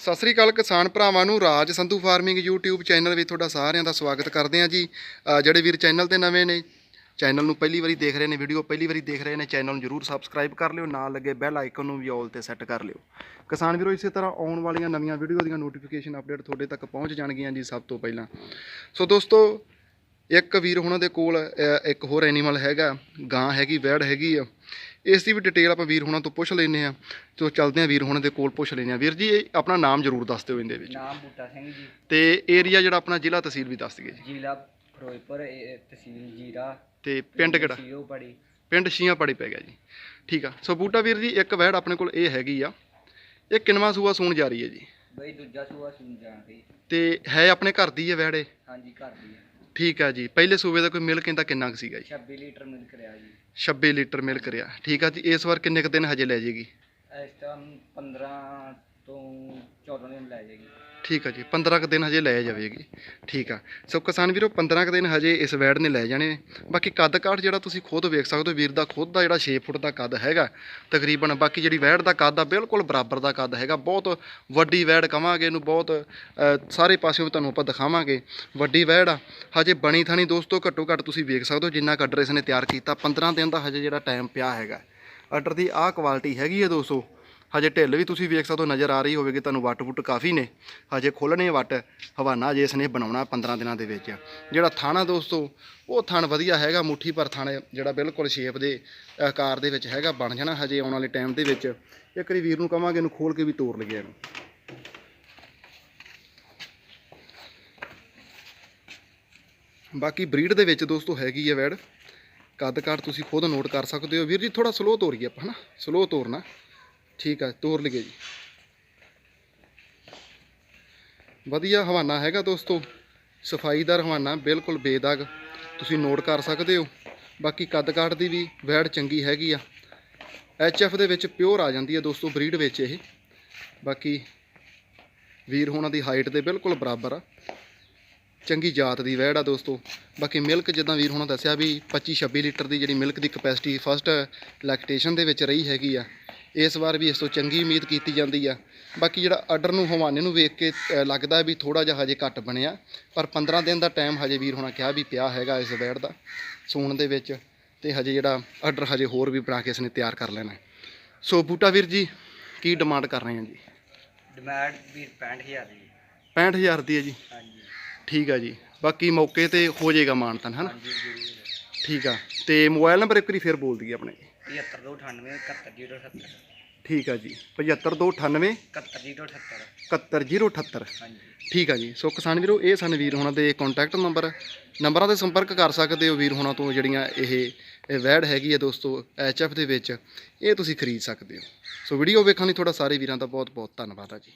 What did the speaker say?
ਸਤਿ ਸ੍ਰੀ ਅਕਾਲ ਕਿਸਾਨ ਭਰਾਵਾਂ ਨੂੰ, Raj Sandhu farming YouTube channel ਵਿੱਚ ਤੁਹਾਡਾ ਸਾਰਿਆਂ ਦਾ ਸਵਾਗਤ ਕਰਦੇ ਹਾਂ ਜੀ। ਜਿਹੜੇ ਵੀਰ ਚੈਨਲ ਤੇ ਨਵੇਂ ਨੇ, ਚੈਨਲ ਨੂੰ ਪਹਿਲੀ ਵਾਰੀ ਦੇਖ ਰਹੇ ਨੇ, ਵੀਡੀਓ ਪਹਿਲੀ ਵਾਰੀ ਦੇਖ ਰਹੇ ਨੇ, ਚੈਨਲ ਨੂੰ ਜਰੂਰ ਸਬਸਕ੍ਰਾਈਬ ਕਰ ਲਿਓ, ਨਾਲ ਲੱਗੇ ਬੈਲ ਆਈਕਨ ਨੂੰ ਵੀ ਆਲ ਤੇ ਸੈੱਟ ਕਰ ਲਿਓ। ਕਿਸਾਨ ਵੀਰੋ, ਇਸੇ ਤਰ੍ਹਾਂ ਆਉਣ ਵਾਲੀਆਂ ਨਵੀਆਂ ਵੀਡੀਓ ਦੀਆਂ ਨੋਟੀਫਿਕੇਸ਼ਨ ਅਪਡੇਟ ਤੁਹਾਡੇ ਤੱਕ ਪਹੁੰਚ ਜਾਣਗੀਆਂ ਜੀ ਸਭ ਤੋਂ ਪਹਿਲਾਂ। ਸੋ ਦੋਸਤੋ ਇੱਕ ਵੀਰ ਹੁਣਾਂ ਦੇ ਕੋਲ ਇੱਕ ਹੋਰ ਐਨੀਮਲ ਹੈਗਾ ਗਾਂ ਹੈਗੀ ਵੈੜ ਹੈਗੀ ਆ। ਇਸ ਦੀ ਵੀ ਡਿਟੇਲ ਆਪਾਂ ਵੀਰ ਹੁਣਾਂ ਤੋਂ ਪੁੱਛ ਲੈਨੇ ਆ ਤੋਂ ਚੱਲਦੇ ਆ ਵੀਰ ਹੁਣਾਂ ਦੇ ਕੋਲ ਪੁੱਛ ਲੈਨੇ ਆ ਵੀਰ ਜੀ ਆਪਣਾ ਨਾਮ ਜ਼ਰੂਰ ਦੱਸ ਦਿਓ ਇਹਦੇ ਵਿੱਚ। ਨਾਮ ਬੂਟਾ ਸਿੰਘ ਜੀ। ਤੇ ਏਰੀਆ ਜਿਹੜਾ ਆਪਣਾ ਜ਼ਿਲ੍ਹਾ ਤਹਿਸੀਲ ਵੀ ਦੱਸ ਜੀ। ਜ਼ਿਲ੍ਹਾ ਫਿਰੋਜ਼ਪੁਰ ਤਹਿਸੀਲ ਜੀਰਾ। ਤੇ ਪਿੰਡ ਕਿਹੜਾ? ਸੀਓ ਪੜੀ ਪਿੰਡ ਸ਼ੀਆਂ ਪੜੀ ਪੈ ਗਿਆ ਜੀ। ਠੀਕ ਆ। ਸੋ ਬੂਟਾ ਵੀਰ ਜੀ ਇੱਕ ਵੈੜ ਆਪਣੇ ਕੋਲ ਇਹ ਹੈਗੀ ਆ। ਇਹ ਕਿੰਨਵਾਂ ਸੂਆ ਸੂਣ ਜਾ ਰਹੀ ਹੈ ਜੀ? ਬਈ ਦੂਜਾ ਸੂਆ ਸੁਣ ਜਾਂਦੀ ਤੇ ਹੈ ਆਪਣੇ ਘਰ ਦੀ ਹੈ ਵੈੜ ਇਹ? ਹਾਂਜੀ ਘਰ ਦੀ ਹੈ। ਠੀਕ ਆ ਜੀ। ਪਹਿਲੇ ਸੂਬੇ ਦਾ ਕੋਈ ਮਿਲਕ ਇਹਦਾ ਕਿੰਨਾ ਕੁ ਸੀਗਾ ਜੀ? 26 ਲੀਟਰ ਮਿਲਕ ਰਿਆ ਜੀ। 26 ਲੀਟਰ ਮਿਲਕ ਰਿਆ ਠੀਕ ਆ ਜੀ ਇਸ ਵਾਰ ਕਿੰਨੇ ਕੁ ਦਿਨ ਹਜੇ ਲੈ ਜਾਏਗੀ? ਇਸ ਟਾਈਮ 15 ਤੋਂ 14 ਦਿਨ ਲੈ ਜਾਏਗੀ। ਠੀਕ ਆ ਜੀ 15 ਕੁ ਦਿਨ ਹਜੇ ਲੈ ਜਾਵੇਗੀ। ਠੀਕ ਆ। ਸੋ ਕਿਸਾਨ ਵੀਰੋ 15 ਕੁ ਦਿਨ ਹਜੇ ਇਸ ਵੈੜ ਨੇ ਲੈ ਜਾਣੇ। ਨੇ। ਬਾਕੀ ਕੱਦ ਕਾਠ ਜਿਹੜਾ ਤੁਸੀਂ ਖੁਦ ਵੇਖ ਸਕਦੇ ਹੋ ਵੀਰ ਦਾ ਖੁਦ ਦਾ ਜਿਹੜਾ 6 ਫੁੱਟ ਦਾ ਕੱਦ ਹੈਗਾ। ਤਕਰੀਬਨ ਬਾਕੀ ਜਿਹੜੀ ਵੈੜ ਦਾ ਕੱਦ ਆ ਬਿਲਕੁਲ ਬਰਾਬਰ ਦਾ ਕੱਦ ਹੈਗਾ। ਬਹੁਤ ਵੱਡੀ ਵੈੜ ਕਵਾਂਗੇ ਇਹਨੂੰ ਬਹੁਤ ਅ, ਸਾਰੇ ਪਾਸਿਓਂ ਤੁਹਾਨੂੰ ਆਪਾਂ ਦਿਖਾਵਾਂਗੇ। ਵੱਡੀ ਵੈੜ ਆ। ਹਜੇ ਬਣੀ ਥਾਣੀ ਦੋਸਤੋ ਘੱਟੋ ਘੱਟ ਤੁਸੀਂ ਵੇਖ ਸਕਦੇ ਹੋ ਜਿੰਨਾ ਕੱਡਰ ਇਸ ਨੇ ਤਿਆਰ ਕੀਤਾ। 15 ਦਿਨ ਦਾ ਹਜੇ ਜਿਹੜਾ ਟਾਈਮ ਪਿਆ ਹੈਗਾ। ਆਰਡਰ ਦੀ ਆਹ ਕੁਆਲਿਟੀ ਹੈਗੀ ਹੈ ਦੋਸਤੋ। ਹਜੇ ਢਿੱਲ ਵੀ ਤੁਸੀਂ ਵੇਖ ਸਕਦੇ ਹੋ, ਨਜ਼ਰ ਆ ਰਹੀ ਹੋਵੇਗੀ, ਤੁਹਾਨੂੰ ਵੱਟ ਵੁੱਟ ਕਾਫੀ ਨੇ। ਹਜੇ ਖੋਲਣੇ ਵੱਟ ਹਵਾਨਾ ਜੇ ਇਸਨੇ ਬਣਾਉਣਾ 15 ਦਿਨਾਂ ਦੇ ਵਿੱਚ। ਜਿਹੜਾ ਥਾਣਾ ਦੋਸਤੋ, ਉਹ ਥਣ ਵਧੀਆ ਹੈਗਾ, ਮੁੱਠੀ ਪਰ ਥਾਣੇ ਜਿਹੜਾ ਬਿਲਕੁਲ ਸ਼ੇਪ ਦੇ ਆਕਾਰ ਦੇ ਵਿੱਚ ਹੈਗਾ, ਬਣ ਜਾਣਾ ਹਜੇ ਆਉਣ ਵਾਲੇ ਟਾਈਮ ਦੇ ਵਿੱਚ। ਇੱਕ ਵਾਰੀ ਵੀਰ ਨੂੰ ਕਵਾਂਗੇ, ਇਹਨੂੰ ਖੋਲ ਕੇ ਵੀ ਤੋੜ ਲਈਏ ਇਹਨੂੰ। ਬਾਕੀ ਬਰੀਡ ਦੇ ਵਿੱਚ ਦੋਸਤੋ ਹੈਗੀ ਹੈ ਵੈੜ। ਕੱਦ ਕਾਠ ਤੁਸੀਂ ਖੁਦ ਨੋਟ ਕਰ ਸਕਦੇ ਹੋ। ਵੀਰ ਜੀ ਥੋੜਾ ਸਲੋ ਤੋਰੀਏ ਆਪਾਂ, ਹਨਾ? ਸਲੋ ਤੋਰਨਾ। ਠੀਕ ਆ, ਤੋਰ ਲਈਏ ਜੀ। ਵਧੀਆ ਹਵਾਨਾ ਹੈਗਾ ਦੋਸਤੋ। ਸਫਾਈਦਾਰ ਹਵਾਨਾ, ਬਿਲਕੁਲ ਬੇਦਾਗ। ਤੁਸੀਂ ਨੋਟ ਕਰ ਸਕਦੇ ਹੋ। ਬਾਕੀ ਕੱਦ ਕਾਠ ਦੀ ਵੀ ਵੈੜ ਚੰਗੀ ਹੈਗੀ ਆ। ਐਚ ਐਫ ਦੇ ਵਿੱਚ ਪਿਓਰ ਆ ਜਾਂਦੀ ਹੈ ਦੋਸਤੋ ਬਰੀਡ ਵਿੱਚ ਇਹ। ਬਾਕੀ ਵੀਰ ਹੋਣਾ ਦੀ ਹਾਈਟ ਦੇ ਬਿਲਕੁਲ ਬਰਾਬਰ ਆ। ਚੰਗੀ ਜਾਤ ਦੀ ਵੈੜ ਆ ਦੋਸਤੋ। ਬਾਕੀ ਮਿਲਕ ਜਿੱਦਾਂ ਵੀਰ ਹੋਣਾ ਦੱਸਿਆ ਵੀ 25 26 ਲੀਟਰ ਦੀ ਜਿਹੜੀ ਮਿਲਕ ਦੀ ਕਪੈਸਿਟੀ ਫਸਟ ਲੈਕਟੇਸ਼ਨ ਦੇ ਵਿੱਚ ਰਹੀ ਹੈਗੀ ਆ। ਇਸ ਵਾਰ ਵੀ ਇਸ ਤੋਂ ਚੰਗੀ ਉਮੀਦ ਕੀਤੀ ਜਾਂਦੀ ਆ। ਬਾਕੀ ਜਿਹੜਾ ਆਰਡਰ ਨੂੰ ਹਵਾਨੇ ਨੂੰ ਵੇਖ ਕੇ ਲੱਗਦਾ ਵੀ ਥੋੜਾ ਜਿਹਾ ਹਜੇ ਘੱਟ ਬਣਿਆ ਪਰ 15 ਦਿਨ ਦਾ ਟਾਈਮ ਹਜੇ ਵੀਰ ਹੋਣਾ ਕਿਹਾ ਵੀ ਪਿਆ ਹੈਗਾ ਇਸ ਵੈੜ ਦਾ ਸੂਣ ਦੇ ਵਿੱਚ ਤੇ ਹਜੇ ਜਿਹੜਾ ਆਰਡਰ ਹਜੇ ਹੋਰ ਵੀ ਬਣਾ ਕੇ ਇਸਨੇ ਤਿਆਰ ਕਰ ਲੈਣਾ। ਸੋ ਬੂਟਾ ਵੀਰ ਜੀ ਕੀ ਡਿਮਾਂਡ ਕਰ ਰਹੇ ਆ ਜੀ? ਡਿਮਾਂਡ ਵੀ 65000 ਦੀ। 65000 ਦੀ ਹੈ ਜੀ। ਹਾਂਜੀ। ਠੀਕ ਆ ਜੀ। ਬਾਕੀ ਮੌਕੇ ਤੇ ਹੋ ਜਾਏਗਾ ਮਾਨਤਨ ਹਨਾ ਠੀਕ ਆ। ਤੇ ਮੋਬਾਈਲ ਨੰਬਰ ਇੱਕ ਵਾਰੀ ਫੇਰ ਬੋਲ ਦਈਏ ਆਪਣੇ। 75298 71078 ਠੀਕ ਆ ਜੀ 7528 71078 71078 ਹਾਂਜੀ। ਠੀਕ ਆ ਜੀ ਸੋ ਕਿਸਾਨ ਵੀਰੋ ਇਹ ਸਨ ਵੀਰ ਹੋਣਾ ਦੇ ਕੰਟੈਕਟ ਨੰਬਰ ਨੰਬਰਾਂ ਤੇ ਸੰਪਰਕ ਕਰ ਸਕਦੇ ਹੋ ਵੀਰ ਹੋਣਾ ਤੋਂ ਜਿਹੜੀਆਂ ਇਹ ਇਹ ਵੈੜ ਹੈਗੀ ਹੈ ਦੋਸਤੋ ਐਚਐਫ ਦੇ ਵਿੱਚ। ਇਹ ਤੁਸੀਂ ਖਰੀਦ ਸਕਦੇ ਹੋ। ਸੋ ਵੀਡੀਓ ਵੇਖਣ ਲਈ ਤੁਹਾਡਾ ਸਾਰੇ ਵੀਰਾਂ ਦਾ ਬਹੁਤ ਬਹੁਤ ਧੰਨਵਾਦ ਆ ਜੀ।